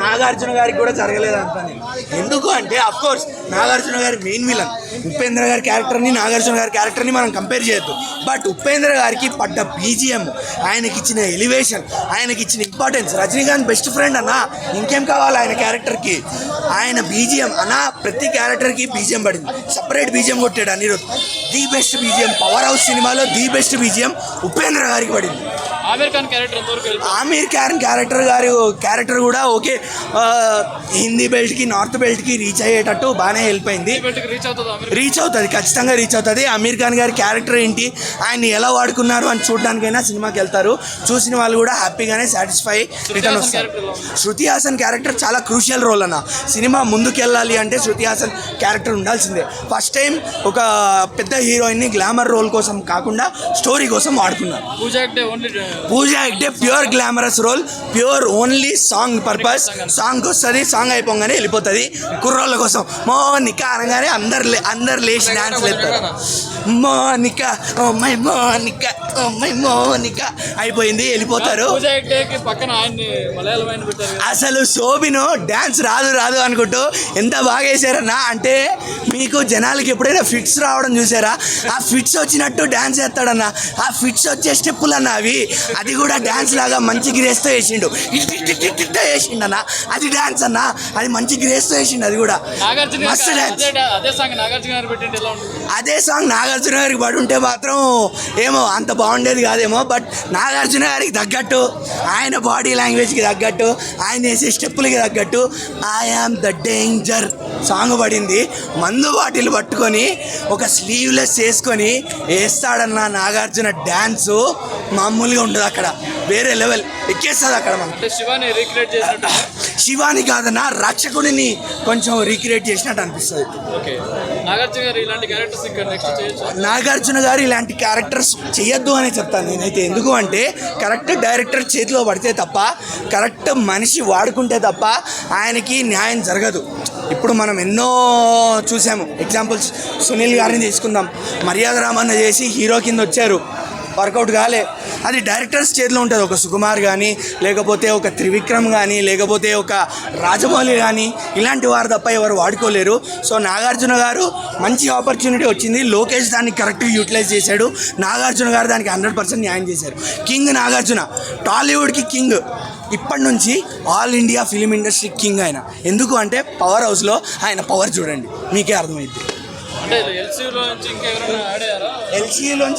నాగార్జున గారికి కూడా జరగలేదు అంట ఎందుకు అంటే అఫ్కోర్స్ నాగార్జున గారి మెయిన్ విలన్ ఉపేంద్ర గారి క్యారెక్టర్ని నాగార్జున గారి క్యారెక్టర్ని మనం కంపేర్ చేయొద్దు. బట్ ఉపేంద్ర గారికి పడ్డ బీజిఎం ఆయనకి ఇచ్చిన ఎలివేషన్ ఆయనకి ఇచ్చిన ఇంపార్టెన్స్ రజనీకాంత్ బెస్ట్ ఫ్రెండ్ అన్నా ఇంకేం కావాలి ఆయన క్యారెక్టర్కి ఆయన బీజిఎం అన్నా ప్రతి క్యారెక్టర్కి బీజిఎం పడింది. సపరేట్ బీజిఎం కొట్టాడు Anirudh the best BGM power house సినిమాలో ది బెస్ట్ బీజిఎం ఉపేంద్ర గారికి పడింది. ఆమీర్ ఖాన్ క్యారెక్టర్ ఎంతవరకు వెళ్ళిపోయింది ఆమీర్ ఖాన్ క్యారెక్టర్ గారి క్యారెక్టర్ కూడా ఓకే. హిందీ బెల్ట్కి నార్త్ బెల్ట్కి రీచ్ అయ్యేటట్టు బాగానే హెల్ప్ అయింది. రీచ్ అవుతుంది ఖచ్చితంగా రీచ్ అవుతుంది. అమీర్ ఖాన్ గారి క్యారెక్టర్ ఏంటి ఆయన్ని ఎలా వాడుకున్నారు అని చూడడానికైనా సినిమాకి వెళ్తారు. చూసిన వాళ్ళు కూడా హ్యాపీగానే సాటిస్ఫై రిటర్న్ వస్తారు? శృతి హాసన్ క్యారెక్టర్ చాలా క్రూషియల్ రోల్ అన్న. సినిమా ముందుకు వెళ్ళాలి అంటే శృతి హాసన్ క్యారెక్టర్ ఉండాల్సిందే. ఫస్ట్ టైం ఒక పెద్ద హీరోయిన్ని గ్లామర్ రోల్ కోసం కాకుండా స్టోరీ కోసం వాడుకున్నారు. పూజ అంటే pure glamorous role pure only song purpose. Song వస్తుంది సాంగ్ అయిపోగానే వెళ్ళిపోతుంది. కుర్రోళ్ళ కోసం మోనిక అనగానే అందరు లే- అందరు లేచి డాన్స్ లేస్తారు Monica oh my Monica oh my Monica. అయిపోయింది వెళ్ళిపోతారు. అసలు శోభిను డ్యాన్స్ రాదు రాదు అనుకుంటూ ఎంత బాగా వేసారన్నా అంటే మీకు జనాలకి ఎప్పుడైనా ఫిట్స్ రావడం చూసారా? ఆ ఫిట్స్ వచ్చినట్టు డ్యాన్స్ వేస్తాడన్న ఆ ఫిట్స్ వచ్చే స్టెప్పులు అన్న అవి. అది కూడా డ్యాన్స్ లాగా మంచి గ్రేస్తో వేసిండు ఇట్ వేసిండన్న అది డ్యాన్స్ అన్న. అది మంచి గ్రేస్తో వేసిండు అది కూడా. మస్తు డ్యాన్స్ అదే సాంగ్ నాగార్జున గారికి పడి ఉంటే మాత్రం ఏమో అంత బాగుండేది కాదేమో బట్ నాగార్జున గారికి తగ్గట్టు ఆయన బాడీ లాంగ్వేజ్కి తగ్గట్టు ఆయన వేసే స్టెప్పులకి తగ్గట్టు I am the danger song పడింది. మందు బాటిల్ పట్టుకొని ఒక స్లీవ్లెస్ వేసుకొని వేస్తాడన్న నాగార్జున డ్యాన్సు మామూలుగా ఉండదు అక్కడ. వేరే లెవెల్ ఎక్కేస్తుంది అక్కడ మనం. శివాని రీక్రియేట్ చేసినట్టు. శివాని కాదన్న రక్షకుడిని కొంచెం రీక్రియేట్ చేసినట్టు అనిపిస్తుంది. ఓకే. నాగార్జున గారు ఇలాంటి క్యారెక్టర్స్ ఇంకా నెక్స్ట్ చేయొచ్చు? నాగార్జున గారు ఇలాంటి క్యారెక్టర్స్ చేయొద్దు అని చెప్తాను నేనైతే. ఎందుకు అంటే కరెక్ట్ డైరెక్టర్ చేతిలో పడితే తప్ప కరెక్ట్ మనిషి వాడుకుంటే తప్ప ఆయనకి న్యాయం జరగదు. ఇప్పుడు మనం ఎన్నో చూసాము. ఎగ్జాంపుల్స్ సునీల్ గారిని తీసుకుందాం. మర్యాద రామన్న చేసి హీరో కింద వచ్చారు. వర్కౌట్ కాలే. అది డైరెక్టర్స్ చేతిలో ఉంటుంది. ఒక సుకుమార్ కానీ లేకపోతే ఒక త్రివిక్రమ్ కానీ లేకపోతే ఒక రాజమౌళి కానీ ఇలాంటి వారు తప్ప ఎవరు వాడుకోలేరు. సో నాగార్జున గారు మంచి ఆపర్చునిటీ వచ్చింది. లోకేష్ దాన్ని కరెక్ట్గా యూటిలైజ్ చేశాడు. నాగార్జున గారు దానికి హండ్రెడ్ పర్సెంట్ న్యాయం చేశారు. కింగ్ నాగార్జున టాలీవుడ్కి కింగ్. ఇప్పటి నుంచి all India film industry king ఆయన. ఎందుకు అంటే పవర్ హౌస్లో ఆయన పవర్ చూడండి. మీకే అర్థమైంది అంటే